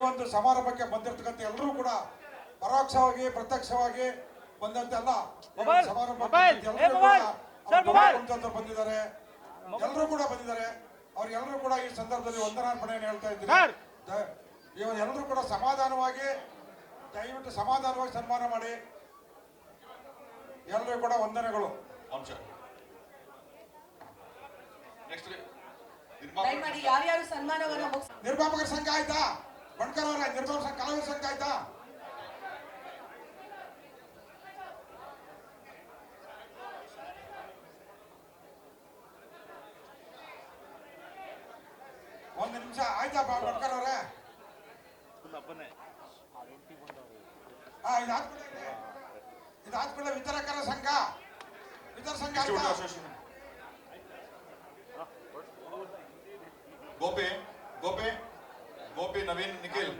ಒಂದು ಸಮಾರಂಭಕ್ಕೆ ಬಂದಿರ್ತಕ್ಕಂಥ ಎಲ್ಲರೂ ಕೂಡ ಪರೋಕ್ಷವಾಗಿ ಪ್ರತ್ಯಕ್ಷವಾಗಿ ಬಂದಂತೆ ಅಲ್ಲ ಒಂದು ಮೊಬೈಲ್, ಸಮಾರಂಭಕ್ಕೆ ಮೊಬೈಲ್, ಬಂದಿದ್ದ ಎಲ್ಲರೂ ಮೊಬೈಲ್, ಕೂಡ ಸರ್ ಅವ್ರ ಮೊಬೈಲ್. ಬಂದಿದ್ದಾರೆ. ಎಲ್ಲರೂ ಕೂಡ ಬಂದಿದ್ದಾರೆ. ಅವ್ರಿಗೆಲ್ಲರೂ ಕೂಡ ಈ ಸಂದರ್ಭದಲ್ಲಿ ವಂದನಾರ್ಪಣೆಯನ್ನು ಹೇಳ್ತಾ ಇದ್ದೀನಿ. ಎಲ್ಲರೂ ಕೂಡ ಸಮಾಧಾನವಾಗಿ ದಯವಿಟ್ಟು ಸಮಾಧಾನವಾಗಿ ಸನ್ಮಾನ ಮಾಡಿ. ಎಲ್ಲರೂ ಕೂಡ ವಂದನೆಗಳು. ಅಂಶ. ನೆಕ್ಸ್ಟ್ ನಿರ್ಮಾಪಕರ ಸಂಘ ಆಯ್ತಾ? ಕಲಾವಿದರ ಸಂಘ ಆಯ್ತಾ? ಒಂದು ನಿಮಿಷ, ಆಯ್ತಾ ಬ- ಬಣ್ಕರ್ ಅವರೇ? ಇದಾದ್ಮೇಲೆ ವಿತರಕರ ಸಂಘ. ವಿತರ ಸಂಘ ಗೋಪಿ ಗೋಪಿ గోపి నవీన్ నిఖిల్.